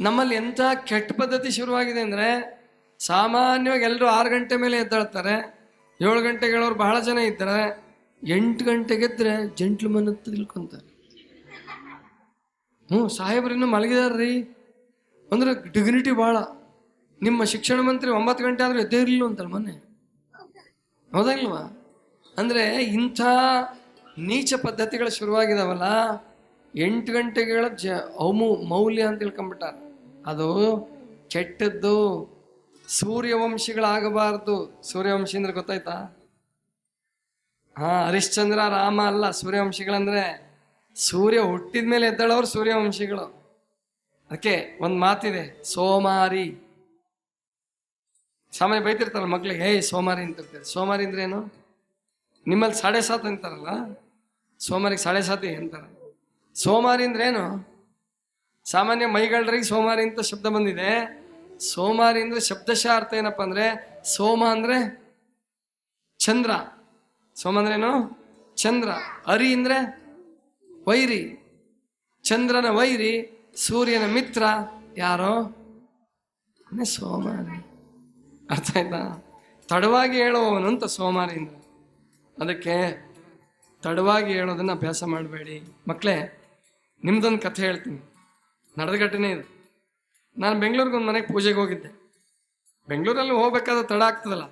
ನಮ್ಮಲ್ಲಿ ಎಂಥ ಕೆಟ್ಟ ಪದ್ಧತಿ ಶುರುವಾಗಿದೆ ಅಂದರೆ ಸಾಮಾನ್ಯವಾಗಿ ಎಲ್ಲರೂ ಆರು ಗಂಟೆ ಮೇಲೆ ಎದ್ದಾಳ್ತಾರೆ. ಏಳು ಗಂಟೆಗೆ ಹೇಳೋರು ಬಹಳ ಜನ ಇದ್ದಾರೆ. ಎಂಟು ಗಂಟೆಗೆ ಎದ್ದರೆ ಜಂಟ್ಲು ಅಂತ ತಿಳ್ಕೊಂತಾರೆ. ಹ್ಞೂ ಸಾಹೇಬ್ರಿನ್ನೂ ಮಲಗಿದಾರ್ರಿ. ಅಂದ್ರೆ ಡಿಗ್ನಿಟಿ ಭಾಳ. ನಿಮ್ಮ ಶಿಕ್ಷಣ ಮಂತ್ರಿ ಒಂಬತ್ತು ಗಂಟೆ ಆದರೂ ಎದ್ದೇ ಇರಲಿಲ್ಲ ಅಂತಾರೆ ಮೊನ್ನೆ? ಹೌದಾ ಇಲ್ವಾ ಅಂದರೆ ಇಂಥ ನೀಚ ಪದ್ಧತಿಗಳು ಶುರುವಾಗಿದಾವಲ್ಲ ಎಂಟು ಗಂಟೆಗಳ ಜ ಅವಮು ಮೌಲ್ಯ ಅಂತ ತಿಳ್ಕೊಂಬಿಟ್ಟಾರೆ ಅದು ಕೆಟ್ಟದ್ದು, ಸೂರ್ಯವಂಶಿಗಳಾಗಬಾರ್ದು. ಸೂರ್ಯವಂಶಿ ಅಂದ್ರೆ ಗೊತ್ತಾಯ್ತಾ? ಹಾ, ಹರಿಶ್ಚಂದ್ರ, ರಾಮ ಅಲ್ಲ, ಸೂರ್ಯವಂಶಿಗಳಂದ್ರೆ ಸೂರ್ಯ ಹುಟ್ಟಿದ ಮೇಲೆ ಎದ್ದಳವ್ರು ಸೂರ್ಯವಂಶಿಗಳು. ಅದಕ್ಕೆ ಒಂದು ಮಾತಿದೆ, ಸೋಮಾರಿ. ಸಾಮಾನ್ಯ ಬೈತಿರ್ತಾರಲ್ಲ ಮಕ್ಳಿಗೆ ಹೇ ಸೋಮಾರಿ ಅಂತ ಇರ್ತಾರೆ. ಸೋಮಾರಿ ಏನು? ನಿಮ್ಮಲ್ಲಿ ಸಾಡೆ ಸಾತ್ ಅಂತಾರಲ್ಲ? ಸೋಮಾರಿಗೆ ಸಾಡೆ ಸಾತಿ ಅಂತಾರೆ. ಸೋಮಾರಿ ಏನು ಸಾಮಾನ್ಯ ಮೈಗಳ್ರಿಗೆ ಸೋಮಾರಿ ಅಂತ ಶಬ್ದ ಬಂದಿದೆ. ಸೋಮಾರಿ ಅಂದ್ರೆ ಶಬ್ದಶಃ ಅರ್ಥ ಏನಪ್ಪ ಅಂದ್ರೆ ಸೋಮ ಅಂದ್ರೆ ಚಂದ್ರ. ಸೋಮ ಅಂದ್ರೇನು ಚಂದ್ರ. ಅರಿ ಅಂದ್ರೆ ವೈರಿ. ಚಂದ್ರನ ವೈರಿ, ಸೂರ್ಯನ ಮಿತ್ರ ಯಾರೋ? ಸೋಮಾರಿ. ಅರ್ಥ ಆಯ್ತಾ? ತಡವಾಗಿ ಹೇಳುವವನು ಅಂತ ಸೋಮಾರಿ ಅಂದ್ರೆ. ಅದಕ್ಕೆ ತಡವಾಗಿ ಹೇಳೋದನ್ನ ಅಭ್ಯಾಸ ಮಾಡಬೇಡಿ. ಮಕ್ಕಳೇ ನಿಮ್ದೊಂದು ಕಥೆ ಹೇಳ್ತೀನಿ. ನಡೆದ ಘಟನೆ ಇದು. ನಾನು ಬೆಂಗಳೂರಿಗೆ ಒಂದು ಮನೆಗೆ ಪೂಜೆಗೆ ಹೋಗಿದ್ದೆ. ಬೆಂಗಳೂರಲ್ಲಿ ಹೋಗ್ಬೇಕಾದ್ರೆ ತಡ ಆಗ್ತದಲ್ಲ.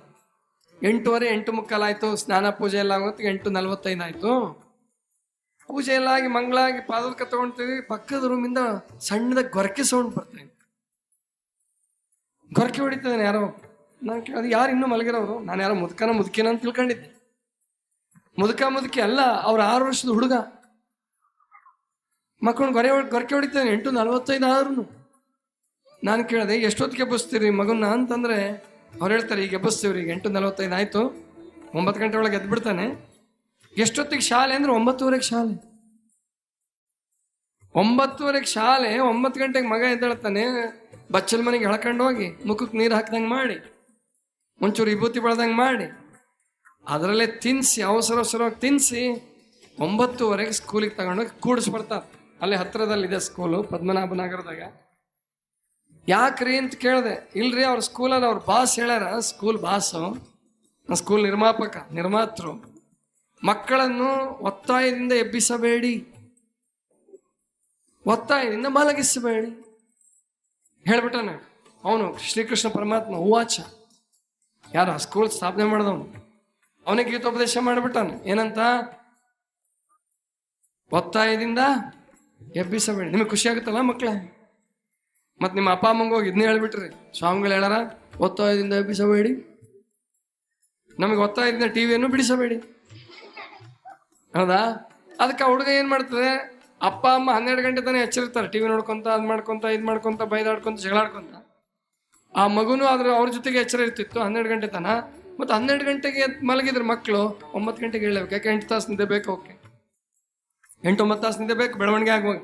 ಎಂಟೂವರೆ, ಎಂಟು ಮುಕ್ಕಾಲಾಯ್ತು ಸ್ನಾನ, ಪೂಜೆ ಎಲ್ಲ ಆಗೋತ್ತಿಗೆ ಎಂಟು ನಲ್ವತ್ತೈದು ಆಯ್ತು. ಪೂಜೆ ಎಲ್ಲ ಆಗಿ ಮಂಗಳಾಗಿ ಪಾದಕ ತಗೊಳ್ತೀವಿ ಪಕ್ಕದ ರೂಮಿಂದ ಸಣ್ಣದ ಗೊರಕೆ ಸೌಂಡ್ ಬರ್ತಾ ಇತ್ತು. ಗೊರಕೆ ಹೊಡಿತಿದ್ದಾನೆ ಯಾರೋ ನಾನು ಕೇಳಿದೆ ಯಾರು ಇನ್ನೂ ಮಲಗಿರೋರು? ನಾನು ಯಾರೋ ಮುದುಕನ ಮುದುಕಿನ ಅಂತ ತಿಳ್ಕೊಂಡಿದ್ದೆ. ಮುದುಕ ಮುದುಕಿ ಅಲ್ಲ, ಅವ್ರ ಆರು ವರ್ಷದ ಹುಡುಗ. ಮಕ್ಕಳು ಗೊರೆ ಗೊರಕೆ ಹೊಡಿತಾನೆ, ಎಂಟು ನಲವತ್ತೈದು ಆದ್ರೂ ನಾನು ಕೇಳಿದೆ, ಎಷ್ಟೊತ್ತಿಗೆ ಎಬ್ಬಿಸ್ತೀರಿ ಮಗನ್ನ ಅಂತಂದ್ರೆ, ಅವ್ರು ಹೇಳ್ತಾರೆ, ಈಗ ಎಬ್ಬಿಸ್ತೀವ್ರಿ, ಈಗ ಎಂಟು ನಲವತ್ತೈದು ಆಯಿತು. ಒಂಬತ್ತು ಗಂಟೆ ಒಳಗೆ ಎದ್ಬಿಡ್ತಾನೆ. ಎಷ್ಟೊತ್ತಿಗೆ ಶಾಲೆ ಅಂದ್ರೆ ಒಂಬತ್ತುವರೆಗೆ ಶಾಲೆ. ಒಂಬತ್ತುವರೆಗೆ ಶಾಲೆ, ಒಂಬತ್ತು ಗಂಟೆಗೆ ಮಗ ಎದ್ದೇಳ್ತಾನೆ, ಬಚ್ಚಲ್ ಮನೆಗೆ ಎಳ್ಕೊಂಡು ಹೋಗಿ, ಮುಖಕ್ಕೆ ನೀರು ಹಾಕ್ದಂಗೆ ಮಾಡಿ, ಒಂಚೂರು ವಿಭೂತಿ ಬೆಳೆದಂಗೆ ಮಾಡಿ, ಅದರಲ್ಲೇ ತಿನ್ನಿಸಿ ಅವಸರ, ಅವಸರವಾಗಿ ತಿನ್ನಿಸಿ ಒಂಬತ್ತುವರೆಗೆ ಸ್ಕೂಲಿಗೆ ತಗೊಂಡೋಗಿ ಕೂಡಿಸ್ಬಿಡ್ತಾರೆ. ಅಲ್ಲೇ ಹತ್ತಿರದಲ್ಲಿದೆ ಸ್ಕೂಲು ಪದ್ಮನಾಭನಗರದಾಗ. ಯಾಕ್ರಿ ಅಂತ ಕೇಳಿದೆ, ಇಲ್ರಿ ಅವ್ರ ಸ್ಕೂಲಲ್ಲಿ ಅವ್ರ ಬಾಸ್ ಹೇಳ್ಯಾರ ಸ್ಕೂಲ್ ಬಾಸು ಸ್ಕೂಲ್ ನಿರ್ಮಾಪಕ, ನಿರ್ಮಾತೃ, ಮಕ್ಕಳನ್ನು ಒತ್ತಾಯದಿಂದ ಎಬ್ಬಿಸಬೇಡಿ. ಒತ್ತಾಯದಿಂದ ಮಲಗಿಸಬೇಡಿ. ಹೇಳ್ಬಿಟ್ಟಾನ ಅವನು ಶ್ರೀಕೃಷ್ಣ ಪರಮಾತ್ಮ ಹೂವಾಚ ಯಾರ ಸ್ಕೂಲ್ ಸ್ಥಾಪನೆ ಮಾಡಿದವನು? ಅವನಿಗೆ ಗೀತೋಪದೇಶ ಮಾಡಿಬಿಟ್ಟಾನ. ಏನಂತ? ಒತ್ತಾಯದಿಂದ ಎಬ್ಬಿಸಬೇಡಿ ನಿಮಗೆ ಖುಷಿ ಆಗುತ್ತಲ್ಲ ಮಕ್ಕಳೇ ಮತ್ತು ನಿಮ್ಮ ಅಪ್ಪ ಅಮ್ಮಂಗೆ ಹೋಗಿ ಇದನ್ನೇ ಹೇಳ್ಬಿಟ್ರಿ. ಸ್ವಾಮಿಗಳು ಹೇಳಾರ ಒತ್ತಾಯದಿಂದ ಎಬ್ಬಿಸಬೇಡಿ ನಮಗೆ ಒತ್ತಾಯದಿಂದ ಟಿವಿಯನ್ನು ಬಿಡಿಸಬೇಡಿ ಹೌದಾ? ಅದಕ್ಕೆ ಹುಡುಗ ಏನು ಮಾಡ್ತದೆ? ಅಪ್ಪ, ಅಮ್ಮ ಹನ್ನೆರಡು ಗಂಟೆ ತಾನೇ ಎಚ್ಚರಿರ್ತಾರೆ ಟಿವಿ ನೋಡ್ಕೊಂತ, ಅದು ಮಾಡ್ಕೊತ, ಇದು ಮಾಡ್ಕೊಂತ, ಬೈದಾಡ್ಕೊಂತ, ಜಗಳಾಡ್ಕೊಂತ. ಆ ಮಗುನು ಆದ್ರೆ ಅವ್ರ ಜೊತೆಗೆ ಎಚ್ಚರ ಇರ್ತಿತ್ತು ಹನ್ನೆರಡು ಗಂಟೆ ತನ ಮತ್ತು ಹನ್ನೆರಡು ಗಂಟೆಗೆ ಮಲಗಿದ್ರು ಮಕ್ಕಳು ಒಂಬತ್ತು ಗಂಟೆಗೆ ಹೇಳಬೇಕು, ಯಾಕೆ ಎಂಟು ತಾಸು ಬೇಕು ಓಕೆ ಎಂಟು ಒಂಬತ್ತು ತಾಸು ನಿದ್ದೆ ಬೇಕು, ಬೆಳವಣಿಗೆ ಆಗುವಾಗ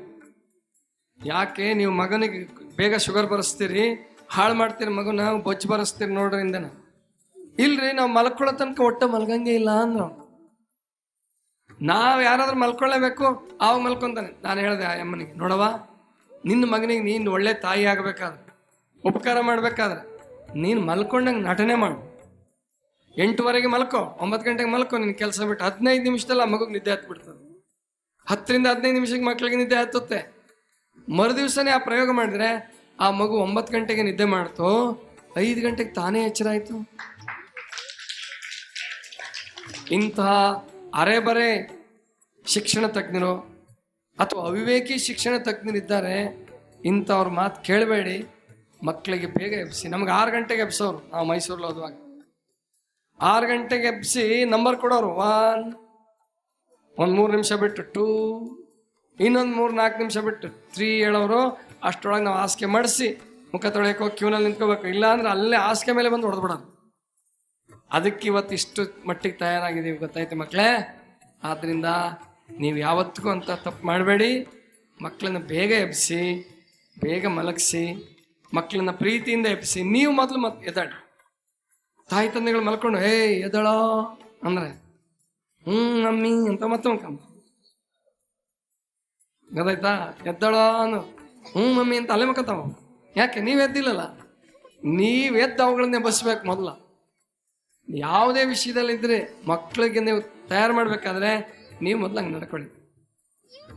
ಯಾಕೆ? ನೀವು ಮಗನಿಗೆ ಬೇಗ ಶುಗರ್ ಬರೆಸ್ತೀರಿ, ಹಾಳು ಮಾಡ್ತೀರಿ ಮಗನ ಬೊಚ್ಚು ಬರೆಸ್ತೀರಿ ನೋಡ್ರಿಂದನ. ಇಲ್ರಿ, ನಾವು ಮಲ್ಕೊಳ್ಳೋ ತನಕ ಒಟ್ಟ ಮಲ್ಗಂಗೆ ಇಲ್ಲ ಅಂದ್ರು. ನಾವು ಯಾರಾದ್ರೂ ಮಲ್ಕೊಳ್ಳೇಬೇಕು ಆವಾಗ ಮಲ್ಕೊಂತಾನೆ. ನಾನು ಹೇಳಿದೆ ಆ ಅಮ್ಮನಿಗೆ ನೋಡವ ನಿನ್ನ ಮಗನಿಗೆ ನೀನು ಒಳ್ಳೆ ತಾಯಿ ಆಗಬೇಕಾದ್ರೆ, ಉಪಕಾರ ಮಾಡ್ಬೇಕಾದ್ರೆ, ನೀನು ಮಲ್ಕೊಂಡಂಗೆ ನಟನೆ ಮಾಡು. ಎಂಟುವರೆಗೆ ಮಲ್ಕೋ, ಒಂಬತ್ತು ಗಂಟೆಗೆ ಮಲ್ಕೋ ನಿನ್ನ ಕೆಲಸ ಬಿಟ್ಟು ಹದಿನೈದು ನಿಮಿಷದಲ್ಲಿ ಆ ಮಗುಗೆ ನಿದ್ದೆ ಹತ್ಬಿಡ್ತದೆ. ಹತ್ತರಿಂದ ಹದಿನೈದು ನಿಮಿಷಕ್ಕೆ ಮಕ್ಕಳಿಗೆ ನಿದ್ದೆ ಹತ್ತುತ್ತೆ. ಮರು ದಿವಸನೇ ಆ ಪ್ರಯೋಗ ಮಾಡಿದ್ರೆ ಆ ಮಗು ಒಂಬತ್ತು ಗಂಟೆಗೆ ನಿದ್ದೆ ಮಾಡ್ತು, ಐದು ಗಂಟೆಗೆ ತಾನೇ ಎಚ್ಚರ ಆಯಿತು ಇಂತಹ ಅರೆಬರೆ ಶಿಕ್ಷಣ ತಜ್ಞರು ಅಥವಾ ಅವಿವೇಕಿ ಶಿಕ್ಷಣ ತಜ್ಞರಿದ್ದಾರೆ ಇಂಥವ್ರ ಮಾತು ಕೇಳಬೇಡಿ. ಮಕ್ಕಳಿಗೆ ಬೇಗ ಎಬ್ಬಿಸಿ ನಮ್ಗೆ ಆರು ಗಂಟೆಗೆ ಎಬ್ಸೋರು. ನಾವು ಮೈಸೂರಲ್ಲಿ ಓದುವಾಗ. ಆರು ಗಂಟೆಗೆ ಎಬ್ಬಿಸಿ ನಂಬರ್ ಕೊಡೋರು. ಒನ್ ಒಂದು ಮೂರು ನಿಮಿಷ ಬಿಟ್ಟು ಟೂ, ಇನ್ನೊಂದು ಮೂರು ನಾಲ್ಕು ನಿಮಿಷ ಬಿಟ್ಟು ತ್ರೀ ಹೇಳೋರು ಅಷ್ಟರೊಳಗೆ ನಾವು ಹಾಸಿಗೆ ಮಾಡಿಸಿ, ಮುಖ ತೊಳೆಯೋಕೆ ಕ್ಯೂನಲ್ಲಿ ನಿಂತ್ಕೋಬೇಕು. ಇಲ್ಲ ಅಂದ್ರೆ ಅಲ್ಲೇ ಹಾಸಿಗೆ ಮೇಲೆ ಬಂದು ಹೊಡೆದ್ಬಿಡೋದು. ಅದಕ್ಕೆ ಇವತ್ತು ಇಷ್ಟು ಮಟ್ಟಿಗೆ ತಯಾರಾಗಿದ್ದೀವಿ, ಗೊತ್ತಾಯ್ತು ಮಕ್ಕಳೇ ಆದ್ದರಿಂದ ನೀವು ಯಾವತ್ತಿಗೂ ಅಂತ ತಪ್ಪು ಮಾಡಬೇಡಿ. ಮಕ್ಕಳನ್ನ ಬೇಗ ಎಬ್ಬಿಸಿ ಬೇಗ ಮಲಗಿಸಿ ಮಕ್ಕಳನ್ನ ಪ್ರೀತಿಯಿಂದ ಎಬ್ಬಿಸಿ ನೀವು ಮೊದಲು ಮತ್ತೆ ಎದ್ದಾಡಿ ತಾಯಿ ತಂದೆಗಳು ಮಲ್ಕೊಂಡು ಹೇ ಎದಳೋ ಅಂದ್ರೆ ಹ್ಞೂ ಅಮ್ಮಿ ಅಂತ ಮತ್ತೆ ಗೊತ್ತಾಯ್ತಾ? ಎದ್ದಳೋ ಅನ್ನು ಹ್ಞೂ ಮಮ್ಮಿ ಅಂತ ಅಲ್ಲೇ ಮಕ್ಕತಾವ ಯಾಕೆ? ನೀವು ಎದ್ದಿಲ್ಲಲ್ಲ? ನೀವು ಎದ್ದು ಅವುಗಳನ್ನೇ ಬಸ್ಬೇಕು ಮೊದಲ. ಯಾವುದೇ ವಿಷಯದಲ್ಲಿದ್ದರೆ ಮಕ್ಕಳಿಗೆ ನೀವು ತಯಾರು ಮಾಡಬೇಕಾದ್ರೆ ನೀವು ಮೊದಲು ಹಂಗೆ ನಡ್ಕೊಳ್ಳಿ.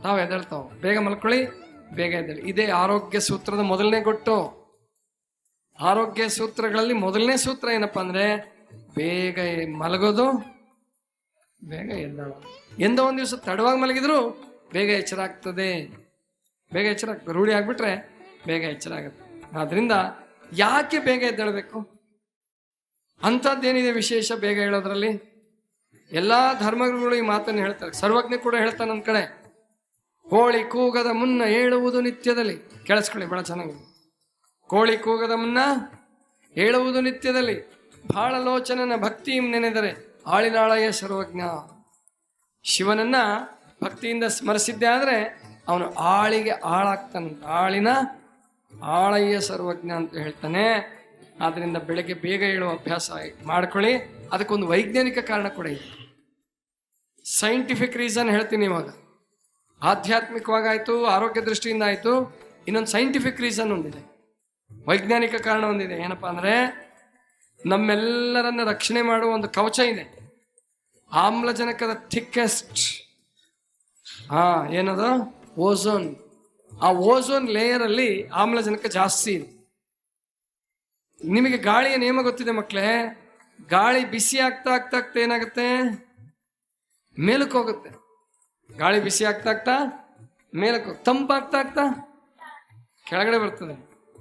ತಾವು ಎದ್ದೇಳ್ತಾವೆ. ಬೇಗ ಮಲ್ಕೊಳ್ಳಿ, ಬೇಗ ಎದ್ದೇಳಿ. ಇದೇ ಆರೋಗ್ಯ ಸೂತ್ರದ ಮೊದಲನೇ ಗೊಟ್ಟು. ಆರೋಗ್ಯ ಸೂತ್ರಗಳಲ್ಲಿ ಮೊದಲನೇ ಸೂತ್ರ ಏನಪ್ಪ ಅಂದ್ರೆ ಬೇಗ ಮಲಗೋದು ಬೇಗ ಎದ್ದೇಳೋದು ಎಂದ ಒಂದು ದಿವಸ ತಡವಾಗಿ ಮಲಗಿದ್ರು ಬೇಗ ಎಚ್ಚರ ಆಗ್ತದೆ ಬೇಗ ಎಚ್ಚರ, ರೂಢಿ ಆಗ್ಬಿಟ್ರೆ ಬೇಗ ಎಚ್ಚರ ಆಗುತ್ತೆ. ಆದ್ರಿಂದ ಯಾಕೆ ಬೇಗ ಎದ್ದೇಳಬೇಕು? ಅಂಥದ್ದೇನಿದೆ ವಿಶೇಷ ಬೇಗ ಹೇಳೋದ್ರಲ್ಲಿ? ಎಲ್ಲಾ ಧರ್ಮಗುರುಗಳು ಈ ಮಾತನ್ನು ಹೇಳ್ತಾರೆ. ಸರ್ವಜ್ಞ ಕೂಡ ಹೇಳ್ತಾನೆ ನನ್ನ ಕಡೆ. ಕೋಳಿ ಕೂಗದ ಮುನ್ನ ಹೇಳುವುದು ನಿತ್ಯದಲ್ಲಿ. ಕೇಳಿಸ್ಕೊಳ್ಳಿ, ಬಹಳ ಚೆನ್ನಾಗಿ ಕೋಳಿ ಕೂಗದ ಮುನ್ನ ಹೇಳುವುದು ನಿತ್ಯದಲ್ಲಿ. ಬಹಳ ಲೋಚನನ ಭಕ್ತಿ ನೆನೆದರೆ ಆಳಿನಾಳಯ ಸರ್ವಜ್ಞ. ಶಿವನನ್ನ ಭಕ್ತಿಯಿಂದ ಸ್ಮರಿಸಿದ್ದೆ ಆದರೆ ಅವನು ಆಳಿಗೆ ಆಳಾಗ್ತಾನೆ ಆಳಿನ ಆಳಯ್ಯ ಸರ್ವಜ್ಞ ಅಂತ ಹೇಳ್ತಾನೆ. ಆದ್ರಿಂದ ಬೆಳಗ್ಗೆ ಬೇಗ ಹೇಳುವ ಅಭ್ಯಾಸ ಮಾಡ್ಕೊಳ್ಳಿ. ಅದಕ್ಕೊಂದು ವೈಜ್ಞಾನಿಕ ಕಾರಣ ಕೂಡ ಇದೆ. ಸೈಂಟಿಫಿಕ್ ರೀಸನ್ ಹೇಳ್ತೀನಿ ಇವಾಗ. ಆಧ್ಯಾತ್ಮಿಕವಾಗಾಯ್ತು ಆರೋಗ್ಯ ದೃಷ್ಟಿಯಿಂದ ಆಯ್ತು, ಇನ್ನೊಂದು ಸೈಂಟಿಫಿಕ್ ರೀಸನ್ ಒಂದಿದೆ. ವೈಜ್ಞಾನಿಕ ಕಾರಣ ಒಂದಿದೆ. ಏನಪ್ಪಾ ಅಂದ್ರೆ ನಮ್ಮೆಲ್ಲರನ್ನ ರಕ್ಷಣೆ ಮಾಡುವ ಒಂದು ಕವಚ ಇದೆ. ಆಮ್ಲಜನಕದ ಥಿಕ್ಕೆಸ್ಟ್ ಹಾ ಏನದು? ಓಝೋನ್ ಆ ಓಝೋನ್ ಲೇಯರ್ ಅಲ್ಲಿ ಆಮ್ಲಜನಕ ಜಾಸ್ತಿ ಇದೆ. ನಿಮಗೆ ಗಾಳಿಯ ನಿಯಮ ಗೊತ್ತಿದೆ ಮಕ್ಕಳೇ, ಗಾಳಿ ಬಿಸಿ ಆಗ್ತಾ ಆಗ್ತಾ ಆಗ್ತಾ ಏನಾಗುತ್ತೆ? ಮೇಲಕ್ಕೆ ಹೋಗುತ್ತೆ. ಗಾಳಿ ಬಿಸಿ ಆಗ್ತಾ ಆಗ್ತಾ ಮೇಲಕ್ಕೆ ತಂಪಾಗ್ತಾ ಆಗ್ತಾ ಕೆಳಗಡೆ ಬರ್ತದೆ.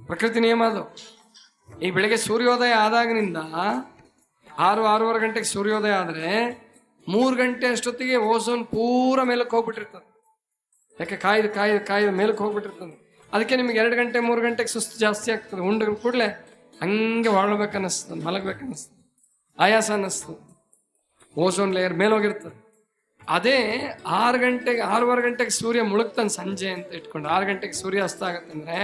ಪ್ರಕೃತಿ ನಿಯಮ ಅದು. ಈ ಬೆಳಿಗ್ಗೆ ಸೂರ್ಯೋದಯ ಆದಾಗಿನಿಂದ ಆರು, ಆರೂವರೆ ಗಂಟೆಗೆ ಸೂರ್ಯೋದಯ ಆದರೆ ಮೂರು ಗಂಟೆ ಅಷ್ಟೊತ್ತಿಗೆ ಓಸೋನ್ ಪೂರ ಮೇಲಕ್ಕೆ ಹೋಗ್ಬಿಟ್ಟಿರ್ತದೆ. ಯಾಕೆ ಕಾಯ್ದು ಕಾಯ್ದು ಕಾಯ್ದು ಮೇಲಕ್ಕೆ ಹೋಗ್ಬಿಟ್ಟಿರ್ತದೆ. ಅದಕ್ಕೆ ನಿಮ್ಗೆ ಎರಡು ಗಂಟೆ, ಮೂರು ಗಂಟೆಗೆ ಸುಸ್ತು ಜಾಸ್ತಿ ಆಗ್ತದೆ. ಉಂಡ ಕೂಡಲೇ ಹಂಗೆ ಮಲಗಬೇಕನ್ನಿಸ್ತದೆ ಮಲಗ್ಬೇಕು ಅನ್ನಿಸ್ತದೆ, ಆಯಾಸ ಅನ್ನಿಸ್ತದೆ. ಓಸೋನ್ ಲೇಯರ್ ಮೇಲೆ ಹೋಗಿರ್ತದೆ. ಅದೇ ಆರು ಗಂಟೆಗೆ, ಆರೂವರೆ ಗಂಟೆಗೆ ಸೂರ್ಯ ಮುಳುಗ್ತಾನೆ ಸಂಜೆ ಅಂತ ಇಟ್ಕೊಂಡು. ಆರು ಗಂಟೆಗೆ ಸೂರ್ಯ ಅಸ್ತ ಆಗತ್ತೆ ಅಂದ್ರೆ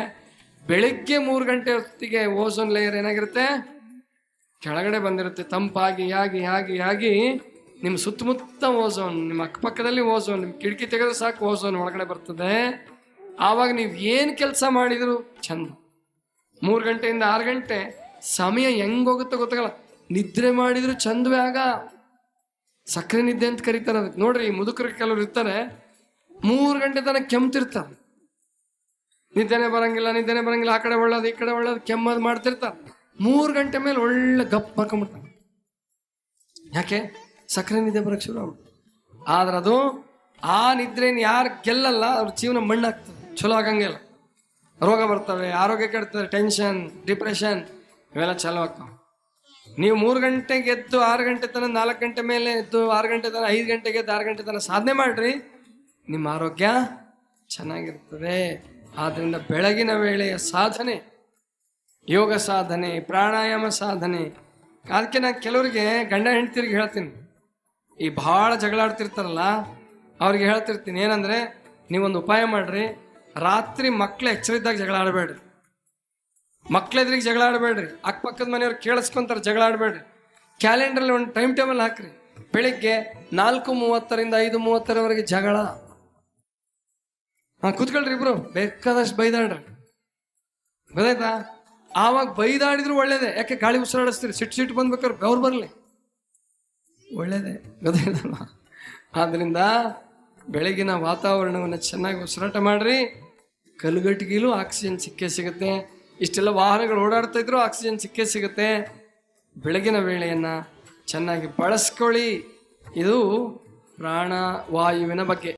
ಬೆಳಿಗ್ಗೆ ಮೂರು ಗಂಟೆ ಹೊತ್ತಿಗೆ ಓಸೋನ್ ಲೇಯರ್ ಏನಾಗಿರುತ್ತೆ? ಕೆಳಗಡೆ ಬಂದಿರುತ್ತೆ. ತಂಪಾಗಿ, ಆಗಿ ಆಗಿ ಆಗಿ ನಿಮ್ಮ ಸುತ್ತಮುತ್ತ ಓಸೋನ್, ನಿಮ್ಮ ಅಕ್ಕಪಕ್ಕದಲ್ಲಿ ಓಸೋನ್, ನಿಮ್ಮ ಕಿಟಕಿ ತೆಗೆದ್ರೆ ಸಾಕು, ಓಸೋನ್ ಒಳಗಡೆ ಬರ್ತದೆ. ಆವಾಗ ನೀವು ಏನು ಕೆಲಸ ಮಾಡಿದ್ರು? ಚಂದ ಮೂರು ಗಂಟೆಯಿಂದ ಆರು ಗಂಟೆ. ಸಮಯ ಹೆಂಗೋಗುತ್ತೋ ಗೊತ್ತಾಗಲ್ಲ. ನಿದ್ರೆ ಮಾಡಿದ್ರು ಚಂದವೇ ಆಗ. ಸಕ್ಕರೆ ನಿದ್ದೆ ಅಂತ ಕರೀತಾರೆ ಅದಕ್ಕೆ. ನೋಡ್ರಿ, ಮುದುಕರು ಕೆಲವರು ಇರ್ತಾರೆ. ಮೂರು ಗಂಟೆ ತನಕ ಕೆಮ್ತಿರ್ತಾರೆ. ನಿದ್ದೆನೆ ಬರಂಗಿಲ್ಲ ನಿದ್ದೆನೆ ಬರಂಗಿಲ್ಲ, ಆ ಕಡೆ ಒಳ್ಳೋದು, ಈ ಕಡೆ ಒಳ್ಳೋದು, ಕೆಮ್ಮದು ಮಾಡ್ತಿರ್ತಾರೆ. ಮೂರು ಗಂಟೆ ಮೇಲೆ ಒಳ್ಳೆ ಗಪ್ ಮಾಡ್ಕೊಂಡ್ಬಿಡ್ತಾರೆ ಯಾಕೆ? ಸಕ್ಕರೆ ನಿದ್ದೆ ಬರಕ್ಕೆ ಶುರು ಆಗ್ಬಿಟ್ಟು ಆದ್ರೆ ಅದು, ಆ ನಿದ್ರೆನ ಯಾರು ಗೆಲ್ಲಲ್ಲ, ಅವ್ರ ಜೀವನ ಮಣ್ಣಾಗ್ತದೆ, ಚಲೋ ಆಗಂಗಿಲ್ಲ. ರೋಗ ಬರ್ತವೆ, ಆರೋಗ್ಯ ಕೆಡ್ತದೆ ಟೆನ್ಷನ್ ಡಿಪ್ರೆಷನ್ ಇವೆಲ್ಲ ಚಲೋ ಆಗ್ತಾವೆ. ನೀವು ಮೂರು ಗಂಟೆಗೆ ಎದ್ದು ಆರು ಗಂಟೆ ತನಕ ನಾಲ್ಕು ಗಂಟೆ ಮೇಲೆ ಎದ್ದು ಆರು ಗಂಟೆ ತನಕ ಐದು ಗಂಟೆಗೆ ಎದ್ದು ಆರು ಗಂಟೆ ತನಕ ಸಾಧನೆ ಮಾಡ್ರಿ, ನಿಮ್ಮ ಆರೋಗ್ಯ ಚೆನ್ನಾಗಿರ್ತದೆ. ಆದ್ರಿಂದ ಬೆಳಗಿನ ವೇಳೆಯ ಸಾಧನೆ, ಯೋಗ ಸಾಧನೆ, ಪ್ರಾಣಾಯಾಮ ಸಾಧನೆ, ಅದಕ್ಕೆ ನಾನು ಕೆಲವರಿಗೆ ಗಂಡ ಹೆಂಡ್ತಿರಿಗೆ ಹೇಳ್ತೀನಿ. ಈ ಭಾಳ ಜಗಳಾಡ್ತಿರ್ತಾರಲ್ಲ ಅವ್ರಿಗೆ ಹೇಳ್ತಿರ್ತೀನಿ, ಏನಂದರೆ ನೀವೊಂದು ಉಪಾಯ ಮಾಡ್ರಿ, ರಾತ್ರಿ ಮಕ್ಳು ಎಚ್ಚರಿದ್ದಾಗ ಜಗಳ ಆಡಬೇಡ್ರಿ. ಮಕ್ಳೆದ್ರಿಗೆ ಜಗಳ ಆಡಬೇಡ್ರಿ. ಅಕ್ಕಪಕ್ಕದ ಮನೆಯವ್ರು ಕೇಳಿಸ್ಕೊಂತಾರೆ ಜಗಳ ಆಡಬೇಡ್ರಿ. ಕ್ಯಾಲೆಂಡ್ರಲ್ಲಿ ಒಂದು ಟೈಮ್ ಟೇಬಲ್ ಹಾಕ್ರಿ. ಬೆಳಿಗ್ಗೆ ನಾಲ್ಕು ಮೂವತ್ತರಿಂದ ಐದು ಮೂವತ್ತರವರೆಗೆ ಜಗಳ. ಹಾ ಕೂತ್ಕೊಳ್ರಿ ಇಬ್ರು. ಬೇಕಾದಷ್ಟು ಬೈದಾಡ್ರಿ. ಗೊತ್ತಾಯ್ತಾ? ಆವಾಗ ಬೈದಾಡಿದ್ರು ಒಳ್ಳೇದೇ. ಯಾಕೆ ಗಾಳಿ ಉಸಿರಾಡಿಸ್ತೀರಿ? ಸಿಟ್ಟು ಸಿಟ್ಟು ಬಂದ್ಬೇಕಾದ್ರೆ ಬೆವ್ರು ಬರಲಿ. ಒಳ್ಳೇದೇ. ಗೊತ್ತಾಯ್ತಲ್ಲ ಆದ್ರಿಂದ ಬೆಳಗಿನ ವಾತಾವರಣವನ್ನು ಚೆನ್ನಾಗಿ ಉಸಿರಾಟ ಮಾಡ್ರಿ. ಕಲ್ಲುಗಟ್ಟಿಗೆಲೂ ಆಕ್ಸಿಜನ್ ಸಿಕ್ಕೇ ಸಿಗುತ್ತೆ. ಇಷ್ಟೆಲ್ಲ ವಾಹನಗಳು ಓಡಾಡ್ತಾ ಇದ್ರು ಆಕ್ಸಿಜನ್ ಸಿಕ್ಕೇ ಸಿಗುತ್ತೆ. ಬೆಳಗಿನ ವೇಳೆಯನ್ನು ಚೆನ್ನಾಗಿ ಬಳಸ್ಕೊಳ್ಳಿ. ಇದು ಪ್ರಾಣವಾಯುವಿನ ಬಗ್ಗೆ.